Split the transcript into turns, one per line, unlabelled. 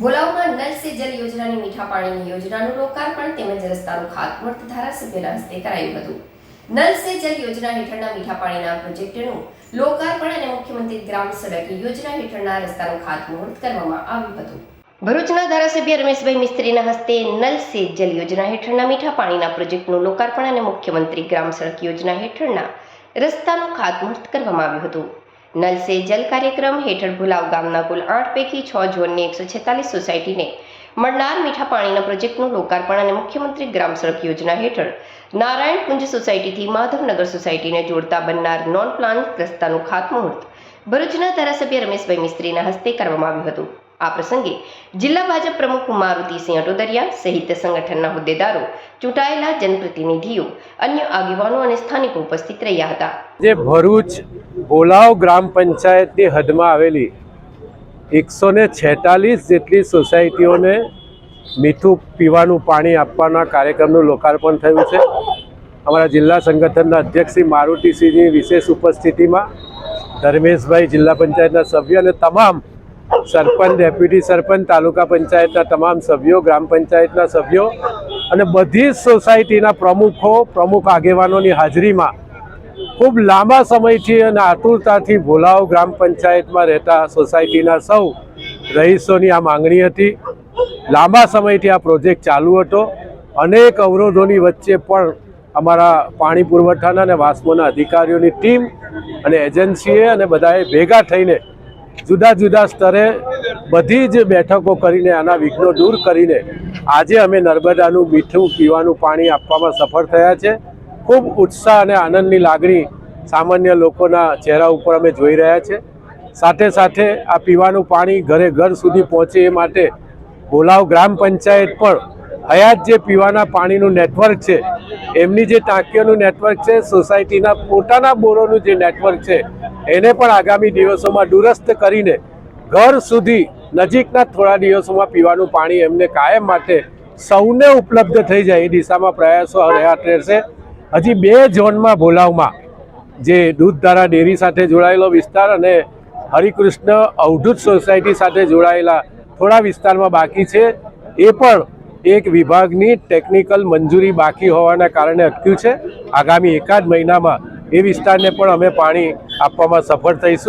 ભોલાવમાં null સે જલ યોજનાની મીઠા પાણીની યોજનાનું લોકાર્પણ તેમજ રસ્તાનું ખાતમુહૂર્ત ધારાસભ્યના હસ્તે કરાયું હતું. નલ સે જલ યોજના હેઠળના મીઠા પાણીના પ્રોજેક્ટનું લોકાર્પણ અને મુખ્યમંત્રી ગ્રામ સડક યોજના હેઠળના રસ્તાનું ખાતમુહૂર્ત કરવામાં આવ્યું હતું. ભરૂચના ધારાસભ્ય રમેશભાઈ મિસ્ત્રીના હસ્તે નલ સે જલ યોજના હેઠળના મીઠા પાણીના પ્રોજેક્ટનું લોકાર્પણ અને મુખ્યમંત્રી ગ્રામ સડક યોજના હેઠળના રસ્તાનું ખાતમુહૂર્ત કરવામાં આવ્યું હતું. નલ સે જલ કાર્યક્રમ હેઠળ ભુલાવ ગામના કુલ આઠ પૈકી છ ઝોનની એકસો છેતાલીસ સોસાયટીને મળનાર મીઠા પાણીના પ્રોજેક્ટનું લોકાર્પણ અને મુખ્યમંત્રી ગ્રામ સડક યોજના હેઠળ નારાયણ કુંજ સોસાયટીથી માધવનગર સોસાયટીને જોડતા બનનાર નોન પ્લાન રસ્તાનું ખાતમુહૂર્ત ભરૂચના ધારાસભ્ય રમેશભાઈ મિસ્ત્રીના હસ્તે કરવામાં આવ્યું હતું. આ પ્રસંગે જિલ્લા ભાજપ પ્રમુખ મારુતિસિંહ અટોદરિયા સહિત સંગઠનના હોદ્દેદારો ચૂંટાયેલા જનપ્રતિનિધિઓ, અન્ય આગેવાનો અને સ્થાનિકો ઉપસ્થિત રહ્યા હતા.
જે ભરૂચ ભોલાવ ગ્રામ પંચાયતની હદમાં આવેલી એકસો ને છેતાલીસ જેટલી સોસાયટીઓને મીઠું પીવાનું પાણી આપવાના કાર્યક્રમનું લોકાર્પણ થયું છે. અમારા જિલ્લા સંગઠનના અધ્યક્ષ શ્રી મારુતિસિંહની વિશેષ ઉપસ્થિતિમાં ધર્મેશભાઈ જિલ્લા પંચાયતના સભ્ય અને તમામ સરપંચ, ડેપ્યુટી સરપંચ, તાલુકા પંચાયતના તમામ સભ્યો, ગ્રામ પંચાયતના સભ્યો અને બધી જ સોસાયટીના પ્રમુખો, પ્રમુખ આગેવાનોની હાજરીમાં ખૂબ લાંબા સમયથી અને આતુરતાથી ભોલાવ ગ્રામ પંચાયતમાં રહેતા સોસાયટીના સૌ રહીશોની આ માંગણી હતી. લાંબા સમયથી આ પ્રોજેક્ટ ચાલુ હતો. અનેક અવરોધોની વચ્ચે પણ અમારા પાણી પુરવઠાના અને વાસ્મોના અધિકારીઓની ટીમ અને એજન્સીએ અને બધાએ ભેગા થઈને જુદા જુદા સ્તરે બધી જ બેઠકો કરીને આના વિઘ્નો દૂર કરીને આજે અમે નર્મદાનું મીઠું પીવાનું પાણી આપવામાં સફળ થયા છે. ખૂબ ઉત્સાહ અને આનંદની લાગણી સામાન્ય લોકોના ચહેરા ઉપર અમે જોઈ રહ્યા છે. સાથે સાથે આ પીવાનું પાણી ઘરે ઘર સુધી પહોંચે એ માટે ભોલાવ ગ્રામ પંચાયત પણ હયાત જે પીવાના પાણીનું નેટવર્ક છે, એમની જે ટાંકીઓનું નેટવર્ક છે, સોસાયટીના પોતાના બોરોનું જે નેટવર્ક છે, એને પણ આગામી દિવસોમાં દુરસ્ત કરીને ઘર સુધી નજીકના થોડા દિવસોમાં પીવાનું પાણી એમને કાયમ માટે સૌને ઉપલબ્ધ થઈ જાય એ દિશામાં પ્રયાસો રહ્યા રહેશે. હજી બે ઝોનમાં ભોલાવમાં. જે દૂધધારા ડેરી સાથે જોડાયેલો વિસ્તાર અને હરિકૃષ્ણ અવધૂત સોસાયટી સાથે જોડાયેલા થોડા વિસ્તારમાં બાકી છે. એ પણ એક વિભાગની ટેકનિકલ મંજૂરી બાકી હોવાના કારણે અટક્યું છે. આગામી એકાદ મહિનામાં એ વિસ્તારને પણ અમે પાણી આપવામાં સફળ થઈશું.